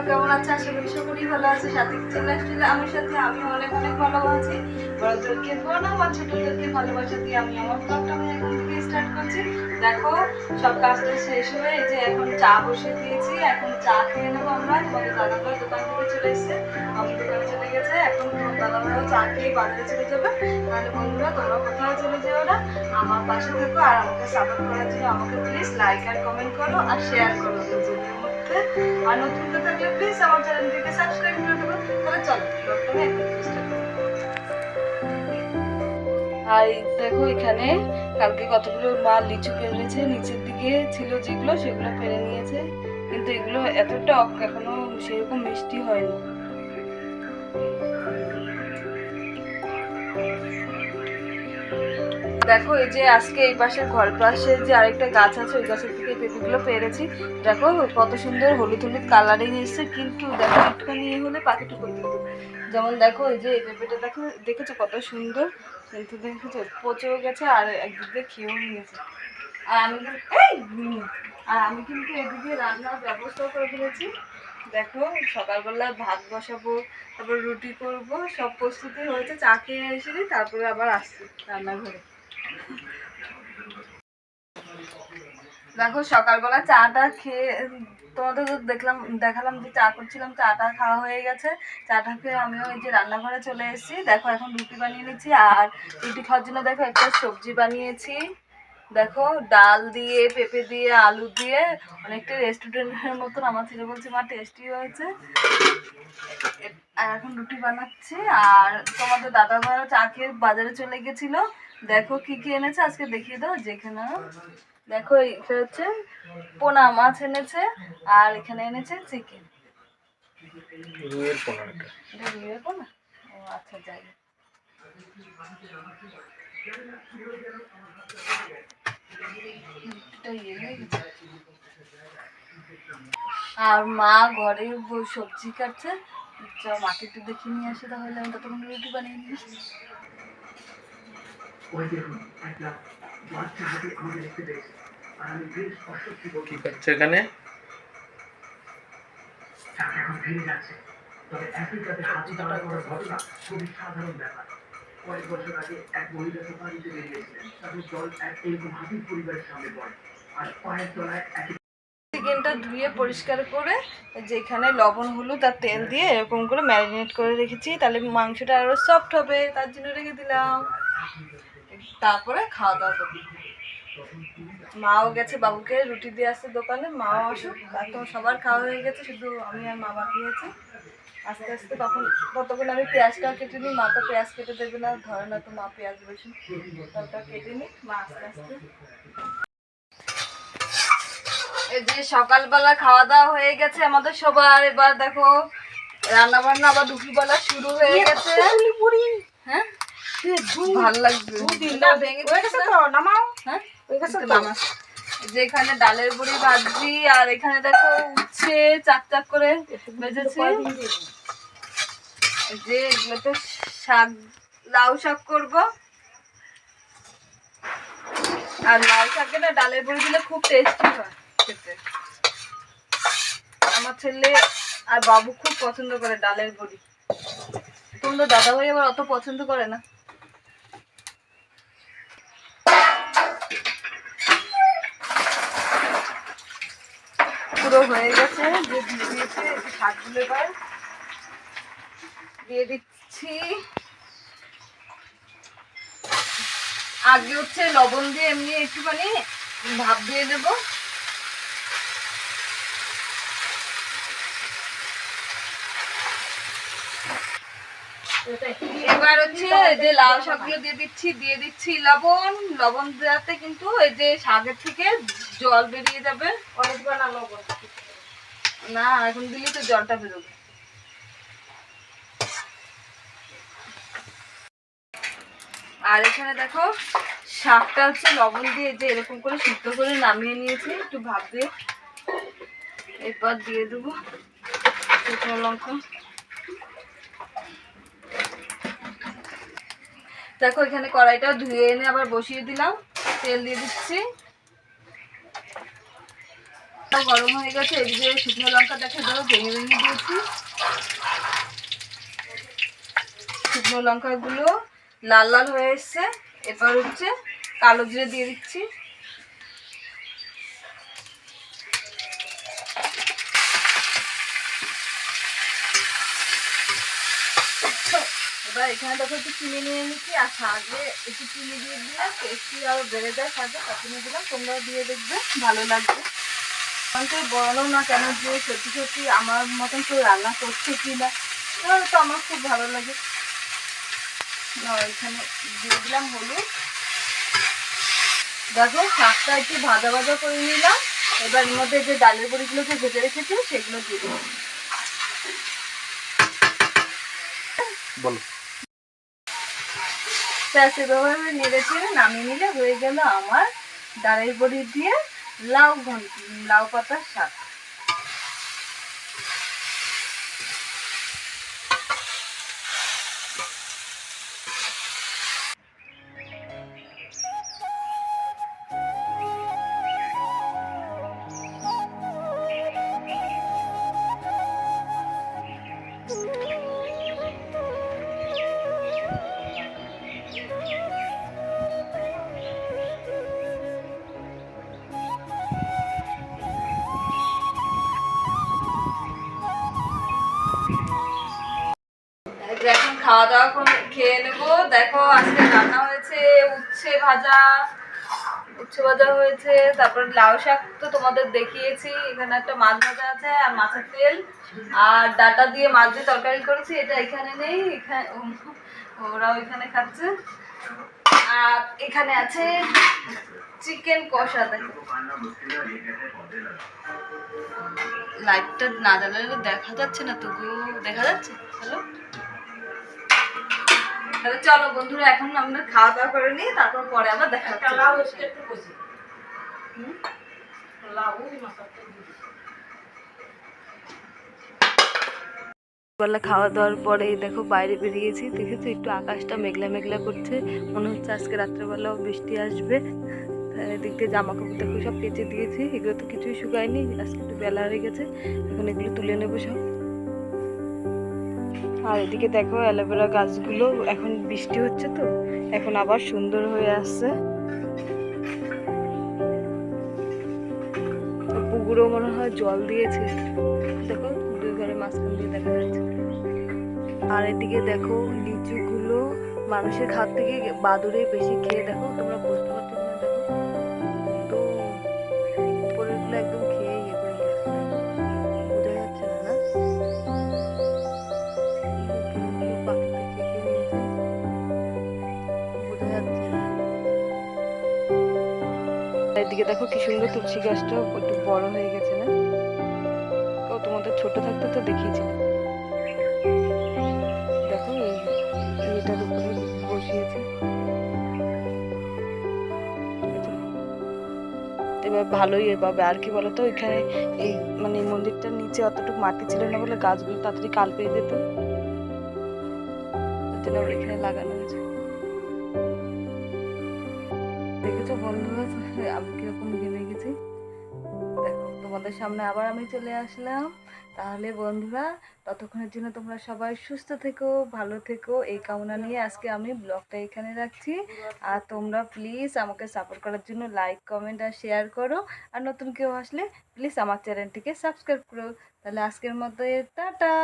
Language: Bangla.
তোমরা কেমন আছো? আশা করি সকলেই ভালো আছে। সাথে চলে আসলে আমার সাথে আমি অনেক অনেক ভালো আছি। বড়দেরকে প্রণাম আর ছোটদেরকে ভালোবাসা দিয়ে আমি আমার ব্লগটা আমি এখন থেকে স্টার্ট করছি। দেখো, সব কাজটা শেষ হয়ে যে এখন চা বসে দিয়েছি। এখন চা খেয়ে নেব আমরা। তোমাদের দাদাভাই দোকান থেকে চলে এসেছে। আমি দোকানে চলে গেছে। এখন দাদাভাইও চা খেয়ে বাজারে চলে যাবে। তাহলে বন্ধুরা, তোমরা কোথাও চলে যেও না। আমার পাশে থেকো আর আমাকে সাপোর্ট করার জন্য আমাকে প্লিজ লাইক আর কমেন্ট করো আর শেয়ার করো আর নতুন থাকলে প্লিজ আমার চ্যানেলটিকে সাবস্ক্রাইব করে দেবো। তাহলে চলো আর দেখো এখানে কালকে কতগুলো মা লিচু পেরেছে নিচের দিকে ছিল যেগুলো, সেগুলো পেরে নিয়েছে। কিন্তু এগুলো এত টক এখনও সেরকম মিষ্টি হয়নি। দেখো এই যে আজকে এই পাশের ঘর পাশে যে আরেকটা গাছ আছে, ওই গাছের পেঁপেগুলো পেরেছি। দেখো, কত সুন্দর হলুদ হলুদ কালারিং এসছে, কিন্তু দেখো, একটুখানি ইয়ে হলে পাখিটা যেমন দেখো, এই যে এই পেঁপেটা দেখো, দেখেছ কত সুন্দর? কিন্তু দেখেছ, পচেও গেছে আর একদিক খেয়েও নিয়েছে। আর আমি আর আমি কিন্তু এদিকে রান্নার ব্যবস্থা করে ফেলেছি। দেখো, সকালবেলা ভাত বসাবো, তারপর রুটি করব, সব প্রস্তুতি হয়েছে, চা খেয়ে এসে তারপরে আবার আসছি রান্নাঘরে। দেখো, সকালবেলা চাটা খেয়ে তোমাদের তো দেখলাম, দেখালাম যে চা করছিলাম, চাটা খাওয়া হয়ে গেছে। চাটা খেয়ে আমিও এই যে রান্নাঘরে চলে এসেছি। দেখো, এখন রুটি বানিয়ে নিচ্ছি, আর রুটি খাওয়ার জন্য দেখো একটা সবজি বানিয়েছি। দেখো, ডাল দিয়ে, পেঁপে দিয়ে, আলু দিয়ে, অনেকটা রেস্টুরেন্টের মতন আমার ছেলে বলছে, মা টেস্টি হয়েছে। আর এখন রুটি বানাচ্ছি, আর তোমাদের দাদা ভাইও চা খেয়ে বাজারে চলে গেছিল। দেখো, কি কি এনেছে? আজকে দেখিয়ে দাও যেখানে দেখো এটা হচ্ছে পোনা মাছ এনেছে আর এখানে এনেছে চিকেন। রুইয়ের পোনা এটা। এটা রুইয়ের পোনা? ও আচ্ছা যাই ইয়ে হয়ে গেছে। আর মা ঘরে সবজি কাটছে। মাকে একটু দেখে নিয়ে আসে তাহলে আমি ততক্ষণ রুটি বানিয়ে নিই কি করছ এখানে? এখন ফিরে যাচ্ছে। তবে আফ্রিকাতে হাতি ধরা করার ঘটনা খুবই সাধারণ ব্যাপার। কয়েক বছর আগে এক মহিলা সাফারিতে বেরিয়েছিলেন। তাদের দল এক এরকম হাতির পরিবারের সামনে পড়ে। আর পায়ের তলায় এক চিকেনটা ধুয়ে পরিষ্কার করে যেখানে লবণ হলুদ আর তেল দিয়ে এরকম করে ম্যারিনেট করে রেখেছি। তাহলে মাংসটা আরও সফট হবে তার জন্য রেখে দিলাম। তারপরে খাওয়া দাওয়া করব। মাও গেছে বাবুকে রুটি দিয়ে আসছে দোকানে মাও আসুক আর তো সবার খাওয়া হয়ে গেছে শুধু আমি আর মা বাকি আছে। আস্তে আস্তে তখন ততক্ষণ আমি পেঁয়াজটা কেটে নিই মা তো পেঁয়াজ কেটে দেবে না ধরে না তো মা পেঁয়াজ বেশি। ততটা কেটে নিই মা আস্তে আস্তে। এই যে সকালবেলা খাওয়া দাওয়া হয়ে গেছে আমাদের সবার এবার দেখো রান্না বান্না আবার দুপুরবেলা শুরু হয়ে গেছে। হ্যাঁ? ভালো লাগবে। হ্যাঁ? যেখানে ডালের বড়ি ভাজি আর এখানে দেখো উচ্ছে চাক চাক করে এই যে এগুলোতে শাক লাউ শাক করব। আর লাউ শাকে না ডালের বড়ি দিলে খুব টেস্টি হয় খেতে। আমার ছেলে আর বাবু খুব পছন্দ করে ডালের বড়ি তোমরা দাদা ভাই আবার অত পছন্দ করে না। পুরো হয়ে গেছে। যে দিয়ে দিয়েছে একটু দিয়ে দিচ্ছি। আগে হচ্ছে লবণ দিয়ে এমনি একটুখানি ভাপ দিয়ে দেবো। এবার হচ্ছে যে লাল শাকগুলো দিয়ে দিচ্ছি দিয়ে দিচ্ছি লবণ। লবণ দেওয়াতে কিন্তু এই যে শাকের থেকে জল বেরিয়ে যাবে। অনেকবার না লবণ। না এখন দিলে তো জলটা বেরোবে। আর এখানে দেখো শাকটা হচ্ছে লবণ দিয়ে যে এরকম করে সিদ্ধ করে নামিয়ে নিয়েছি একটু ভাব দিয়ে। এরপর দিয়ে দেবো শুকনো লঙ্কা। দেখো, এখানে কড়াইটা ধুয়ে এনে আবার বসিয়ে দিলাম। তেল দিয়ে দিচ্ছি। গরম হয়ে গেছে, এদিকে শুকনো লঙ্কা দেখা ধরো ভেঙে ভেঙে দিয়েছি। শুকনো লঙ্কাগুলো লাল লাল হয়ে এসছে, এরপর হচ্ছে কালো জিরে দিয়ে দিচ্ছি। এখানে দেখো একটু চিনি নিয়ে নিচ্ছি, আর শাকে একটু চিনি দিয়ে দিলে টেস্টি বেড়ে যায় শাকে, তার দিলাম দিয়ে দেখবে, ভালো লাগবে। আমাকে বলো না কেন যে সত্যি সত্যি আমার মতন কেউ রান্না করছে কি না তো আমার খুব ভালো লাগে। এখানে দিয়ে দিলাম হলুদ। দেখো, শাকটা একটু ভাজা ভাজা করে নিলাম, এবার এর মধ্যে যে ডালের বড়িগুলোকে ভেজে রেখেছি, সেগুলো দিয়ে দেবো বলো। ব্যাস এভাবে নেড়ে চেড়ে নামিয়ে নিলে হয়ে গেল আমার ডালের বড়ি দিয়ে লাউ লাউ পাতার শাক। এখন খাওয়া দাওয়া খেয়ে নেব। দেখো, আজকে রান্না হয়েছে উচ্ছে ভাজা। উচ্ছে ভাজা হয়েছে, তারপর লাউ শাক তো তোমাদের দেখিয়েছি। এখানে একটা মাছ ভাজা আছে আর মাছের তেল। আর ডাটা দিয়ে মাছ দিয়ে তরকারি করেছি, এটা এখানে নেই, এখানে ওরা ওইখানে খাচ্ছে। আর এখানে আছে চিকেন কষা দেখো। লাইটটা না জ্বালালে দেখা যাচ্ছে না তো দেখা যাচ্ছে। হ্যালো? তাহলে চলো বন্ধুরা এখন আমরা খাওয়া দাওয়া করে নিই তারপর পরে আবার দেখা হচ্ছে। হুম? বেলা খাওয়া দাওয়ার পরে দেখো বাইরে বেরিয়েছি। দেখেছি? একটু আকাশটা মেঘলা মেঘলা করছে। মনে হচ্ছে আজকে রাত্রেবেলাও বৃষ্টি আসবে। এদিক দিয়ে জামা কাপড় দেখো সব কেচে দিয়েছি। এগুলো তো কিছুই শুকায়নি। আজকে একটু বেলা হয়ে গেছে। এখন এগুলো তুলে নেব সব। আর এদিকে দেখো অ্যালোভেরা গাছগুলো। এখন বৃষ্টি হচ্ছে তো। এখন আবার সুন্দর হয়ে আসছে। পুকুরও মনে হয় জল দিয়েছে। দেখো। ঘরের মাঝখান দিয়ে দেখা যাচ্ছে। আর এদিকে দেখো লিচুগুলো মানুষের খাত থেকে বাদুরে বেশি খেয়ে দেখো, তোমরা বুঝতে পারছ না দেখো। তো উপরেরগুলো একদম খেয়ে ইয়ে করে বোঝা যাচ্ছে না না? এদিকে দেখো কি সুন্দর তুলসী গাছটা একটু বড় হয়ে গেছে না? তোমাদের ছোট থাকতে তো দেখিয়েছিলাম দেখো এটার উপরে বসিয়েছে। এবার ভালোই এ পাবে আর কি বলতো, এখানে এই মানে মন্দিরটার নিচে অতটুকু মাটি ছিল না বলে গাছগুলো তাড়াতাড়ি কাল পেয়ে যেত। এখানে লাগানো হয়েছে। দেখেছ বন্ধুরা? তোমাদের সামনে আবার আমি চলে আসলাম। তাহলে বন্ধুরা, ততক্ষণের জন্য তোমরা সবাই সুস্থ থেকো, ভালো থেকো। এই কামনা নিয়ে আজকে আমি ব্লগটা এখানে রাখছি। আর তোমরা প্লিজ আমাকে সাপোর্ট করার জন্য লাইক কমেন্ট আর শেয়ার করো। আর নতুন কেউ আসলে প্লিজ আমার চ্যানেলটিকে সাবস্ক্রাইব করো। তাহলে আজকের মতো টাটা!